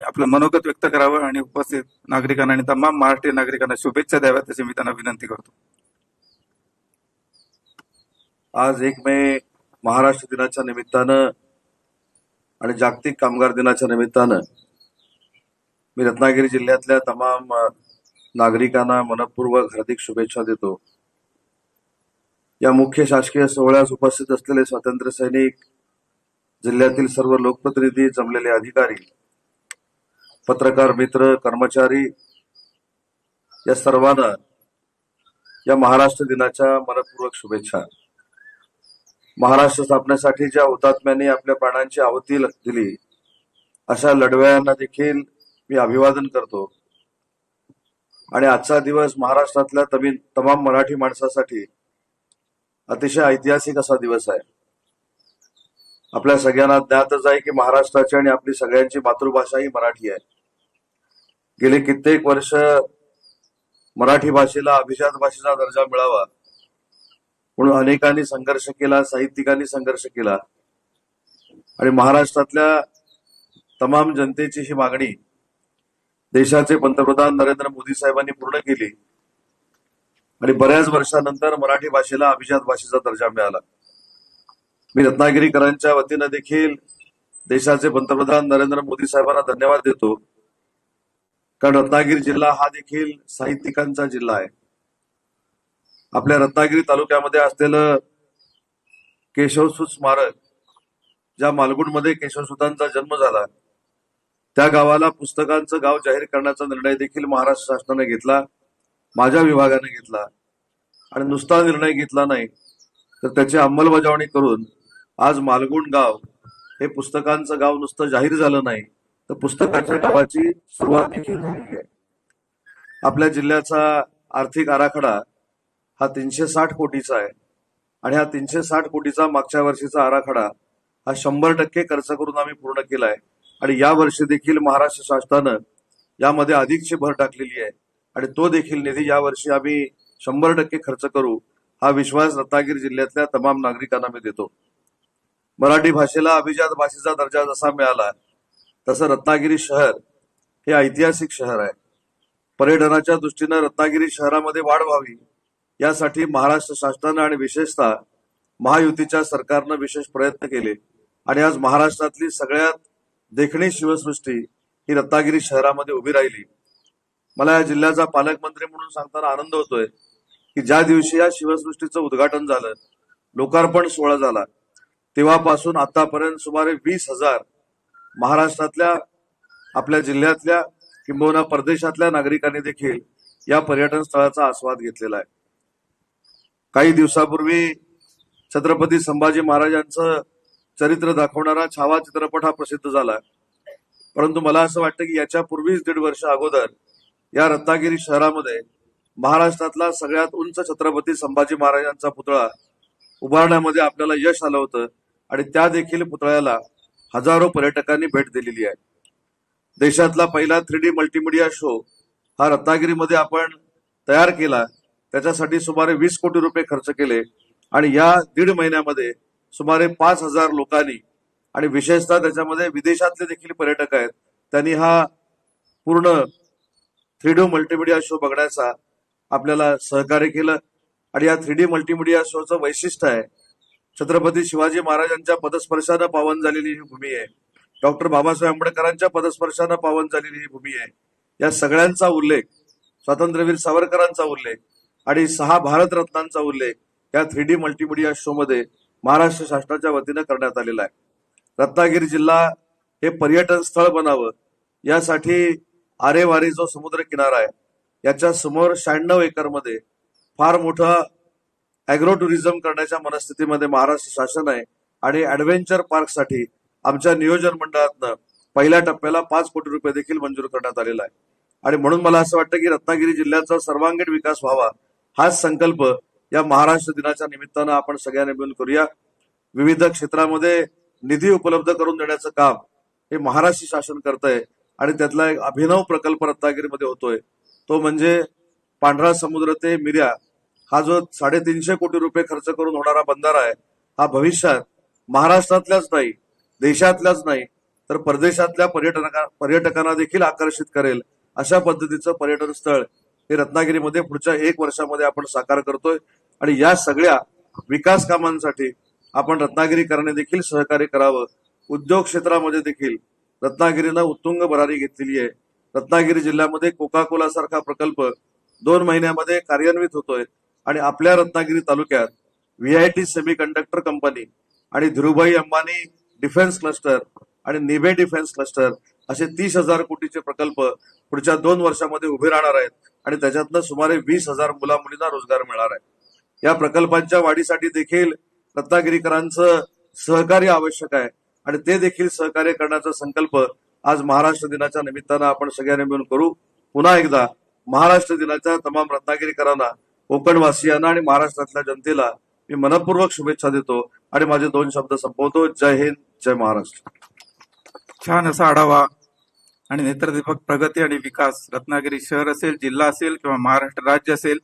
आपलं मनोगत व्यक्त करावं आणि उपस्थित नागरिकांना आणि तमाम महाराष्ट्रीय नागरिकांना शुभेच्छा द्याव्यात अशी मी त्यांना विनंती करतो. आज एक मे महाराष्ट्र दिनाच्या निमित्तानं आणि जागतिक कामगार दिनाच्या निमित्तानं मी रत्नागिरी जिल्ह्यातल्या तमाम नागरिकांना मनपूर्वक हार्दिक शुभेच्छा देतो. या मुख्य शासकीय सोहळ्यास उपस्थित असलेले स्वातंत्र्य सैनिक जिल्ह्यातील सर्व लोकप्रतिनिधी जमलेले अधिकारी पत्रकार मित्र कर्मचारी या सर्वांना या महाराष्ट्र दिनाच्या मनपूर्वक शुभेच्छा. महाराष्ट्र स्थापनेसाठी ज्या हुतात्म्यांनी आपल्या प्राणांची आहुती दिली अशा लढव्यांना देखील मी अभिवादन करतो. आणि आजचा दिवस महाराष्ट्रातल्या तमी तमाम मराठी माणसासाठी अतिशय ऐतिहासिक असा दिवस आहे. आपल्या सगळ्यांना ज्ञातच आहे की महाराष्ट्राची आणि आपली सगळ्यांची मातृभाषा ही मराठी आहे. गेले कित्येक वर्ष मराठी भाषेला अभिजात भाषेचा दर्जा मिळावा. म्हणून अनेकांनी संघर्ष केला साहित्यिकांनी संघर्ष केला. आणि महाराष्ट्रातल्या तमाम जनतेची ही मागणी देशाचे पंतप्रधान नरेंद्र मोदी साहेबांनी पूर्ण केली. आणि बऱ्याच वर्षानंतर मराठी भाषेला अभिजात भाषेचा दर्जा मिळाला. मी रत्नागिरीकरांच्या वतीनं देखील देशाचे पंतप्रधान नरेंद्र मोदी साहेबांना धन्यवाद देतो. कारण रत्नागिरी जिल्हा हा देखील साहित्यिकांचा जिल्हा आहे. आपल्या रत्नागिरी तालुक्यामध्ये असलेलं केशवसूत स्मारक ज्या मालगुणमध्ये केशवसुतांचा जन्म झाला त्या गावाला पुस्तकांचं गाव जाहीर करण्याचा निर्णय देखील महाराष्ट्र शासनाने घेतला माझ्या विभागाने घेतला आणि नुसता निर्णय घेतला नाही तर त्याची अंमलबजावणी करून आज मालगुण गाव हे पुस्तकांचं गाव नुसतं जाहीर झालं नाही. तर पुस्तकाच्या नावाची सुरुवात देखील झाली आहे. आपल्या जिल्ह्याचा आर्थिक आराखडा हा तीनशे साठ कोटीचा आहे. आणि हा तीनशे साठ कोटीचा मागच्या वर्षीचा आराखडा हा शंभर टक्के खर्च करून आम्ही पूर्ण केलाय. आणि या वर्षी देखील महाराष्ट्र शासनानं यामध्ये अधिकची भर टाकलेली आहे. आणि तो देखील निधी यावर्षी आम्ही शंभर टक्के खर्च करू हा विश्वास रत्नागिरी जिल्ह्यातल्या तमाम नागरिकांना मी देतो. मराठी भाषेला अभिजात भाषेचा दर्जा जसा मिळाला तसं रत्नागिरी शहर हे ऐतिहासिक शहर आहे. पर्यटनाच्या दृष्टीनं रत्नागिरी शहरामध्ये वाढ व्हावी यासाठी महाराष्ट्र शासनानं आणि विशेषतः महायुतीच्या सरकारनं विशेष प्रयत्न केले. आणि आज महाराष्ट्रातली सगळ्यात देखणी शिवसृष्टी ही रत्नागिरी शहरामध्ये उभी राहिली. मला या जिल्ह्याचा पालकमंत्री म्हणून सांगताना आनंद होतोय की ज्या दिवशी या शिवसृष्टीचं उद्घाटन झालं लोकार्पण सोहळा झाला तेव्हापासून आतापर्यंत सुमारे वीस हजार महाराष्ट्रातल्या आपल्या जिल्ह्यातल्या किंबहुना परदेशातल्या नागरिकांनी देखील या पर्यटन स्थळाचा आस्वाद घेतलेला आहे. काही दिवसापूर्वी छत्रपती संभाजी महाराजांचं चरित्र दाखवणारा छावा चित्रपट हा प्रसिद्ध झाला परंतु मला असं वाटतं की याच्या पूर्वीच दीड वर्ष अगोदर या रत्नागिरी शहरामध्ये महाराष्ट्रातला सगळ्यात उंच छत्रपती संभाजी महाराजांचा पुतळा उभारण्यामध्ये आपल्याला यश आलं होतं आणि त्या देखील पुतळ्याला हजारो पर्यटकांनी भेट दिलेली आहे. देशातला पहिला थ्री डी मल्टीमिडिया शो हा रत्नागिरीमध्ये आपण तयार केला. त्याच्यासाठी सुमारे वीस कोटी रुपये खर्च केले आणि या दीड महिन्यामध्ये सुमारे पाच हजार लोकांनी आणि विशेषतः त्याच्यामध्ये विदेशातले देखील पर्यटक आहेत. त्यांनी हा पूर्ण थ्री डी मल्टीमिडिया शो बघण्याचा आपल्याला सहकार्य केलं. आणि या थ्री डी मल्टीमिडिया शोचं वैशिष्ट्य आहे छत्रपती शिवाजी महाराजांच्या पदस्पर्शानं पावन झालेली ही भूमी आहे. डॉक्टर बाबासाहेब आंबेडकरांच्या पदस्पर्शानं पावन झालेली ही भूमी आहे. या सगळ्यांचा उल्लेख स्वातंत्र्यवीर सावरकरांचा उल्लेख आणि सहा भारतरत्नांचा उल्लेख या थ्री डी मल्टीमिडिया शो मध्ये महाराष्ट्र शासनाच्या वतीनं करण्यात आलेला आहे. रत्नागिरी जिल्हा हे पर्यटन स्थळ बनावं यासाठी आरेवारी जो समुद्र किनारा आहे याच्या समोर शहाण्णव एकरमध्ये फार मोठा अॅग्रो टुरिझम करण्याच्या मनस्थितीमध्ये महाराष्ट्र शासन आहे आणि ऍडव्हेंचर पार्कसाठी आमच्या नियोजन मंडळातनं पहिल्या टप्प्याला पाच कोटी रुपये देखील मंजूर करण्यात आलेला आहे. आणि म्हणून मला असं वाटतं की रत्नागिरी जिल्ह्याचा सर्वांगीण विकास व्हावा हाच संकल्प या महाराष्ट्र दिनाच्या निमित्तानं आपण सगळ्यांनी मिळून करूया. विविध क्षेत्रामध्ये निधी उपलब्ध करून देण्याचं काम हे महाराष्ट्र शासन करत आहे आणि त्यातला एक अभिनव प्रकल्प रत्नागिरीमध्ये होतोय. तो म्हणजे पांढरा समुद्र ते मिर्या हा जो साडेतीनशे कोटी रुपये खर्च करून होणारा बंधारा आहे हा भविष्यात महाराष्ट्रातल्याच नाही देशातल्याच नाही तर परदेशातल्या पर्यटना पर्यटकांना देखील आकर्षित करेल अशा पद्धतीचं पर्यटन स्थळ हे रत्नागिरीमध्ये पुढच्या एक वर्षामध्ये आपण साकार करतोय आणि या सगळ्या विकास कामांसाठी आपण रत्नागिरीकरांनी देखील सहकार्य करावं. उद्योग क्षेत्रामध्ये देखील रत्नागिरीनं उत्तुंग भरारी घेतलेली आहे. रत्नागिरी जिल्ह्यामध्ये कोका कोला सारखा प्रकल्प दोन महिन्यामध्ये कार्यान्वित होतोय. आणि आपल्या रत्नागिरी तालुक्यात व्हीआयटी सेमी कंडक्टर कंपनी आणि धीरुभाई अंबानी डिफेन्स क्लस्टर आणि निभे डिफेन्स क्लस्टर असे तीस हजार कोटीचे प्रकल्प पुढच्या दोन वर्षामध्ये उभे राहणार आहेत आणि त्याच्यातनं सुमारे वीस हजार मुला मुलींना रोजगार मिळणार आहे. या प्रकल्पांच्या वाढीसाठी देखील रत्नागिरीकरांचं सहकार्य आवश्यक आहे आणि ते देखील सहकार्य करण्याचा संकल्प आज महाराष्ट्र दिनाच्या निमित्तानं आपण सगळ्यांनी मिळून करू. पुन्हा एकदा महाराष्ट्र दिनाच्या तमाम रत्नागिरीकरांना कोकणवासियांना आणि महाराष्ट्रातल्या जनतेला मी मनपूर्वक शुभेच्छा देतो आणि माझे दोन शब्द संपवतो. जय हिंद जय महाराष्ट्र. छान असा आढावा आणि नेत्रदीपक प्रगती आणि विकास. रत्नागिरी शहर असेल जिल्हा असेल किंवा महाराष्ट्र राज्य असेल